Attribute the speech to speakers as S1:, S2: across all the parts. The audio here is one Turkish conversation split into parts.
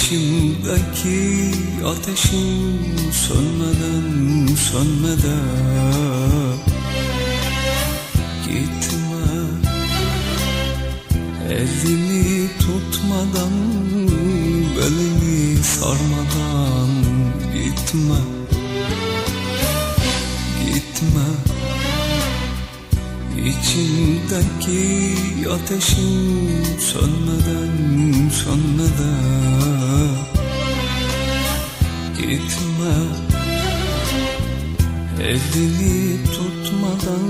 S1: İçimdeki ateşin sönmeden sönmeden Gitme Elini tutmadan Belini sarmadan Gitme. Gitme. İçimdeki ateşin sönmeden sönmeden Elini tutmadan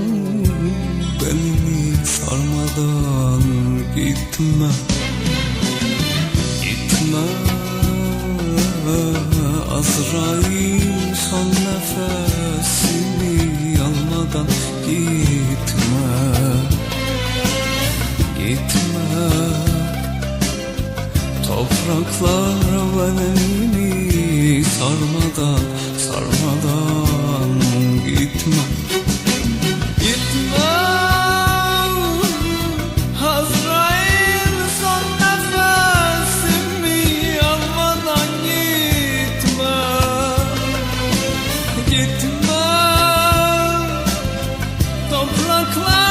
S1: Belini sarmadan Gitme. Gitme Azrail son nefesini almadan Gitme. Gitme Topraklar bedenini sarmadan sarmadan Topraklar bedenimi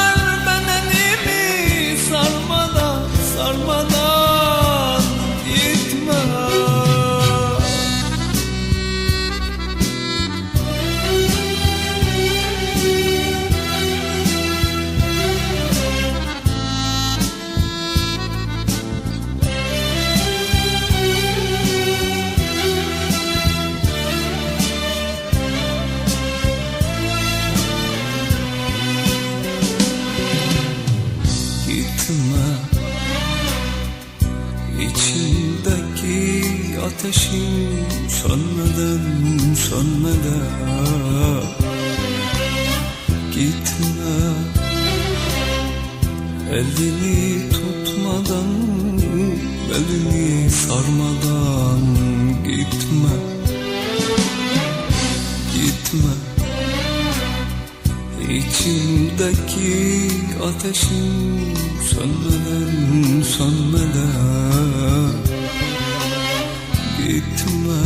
S1: Ateşin sönmeden sönmeden Gitme Elini tutmadan Belini sarmadan Gitme. Gitme. İçimdeki ateşin sönmeden sönmeden Gitme.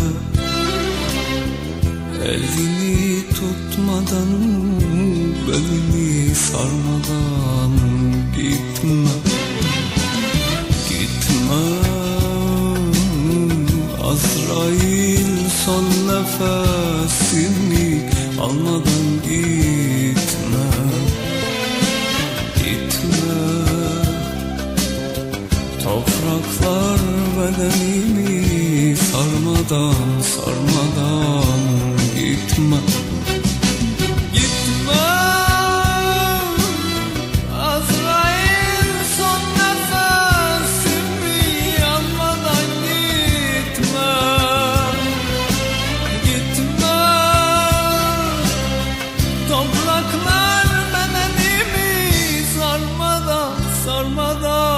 S1: Elini tutmadan Belini sarmadan Gitme. Gitme. Azrail son nefesini almadan gitme. Gitme. Topraklar bedenimi sarmadan sarmadan gitme. Gitme. Azrail son nefesimi yanmadan gitme. Gitme. Topraklar bedenimi sarmadan sarmadan